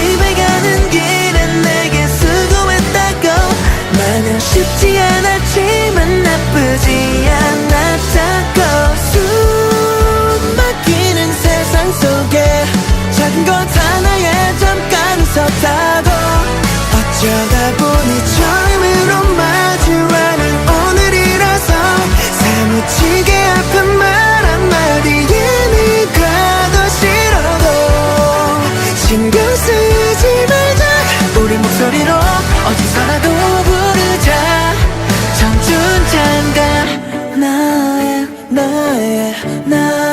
집에 가는 길에 내게 수고했다고. 마냥 쉽지 않았지만 나쁘지 않았다고. 숨 막히는 세상 속에 작은 것 나의 나.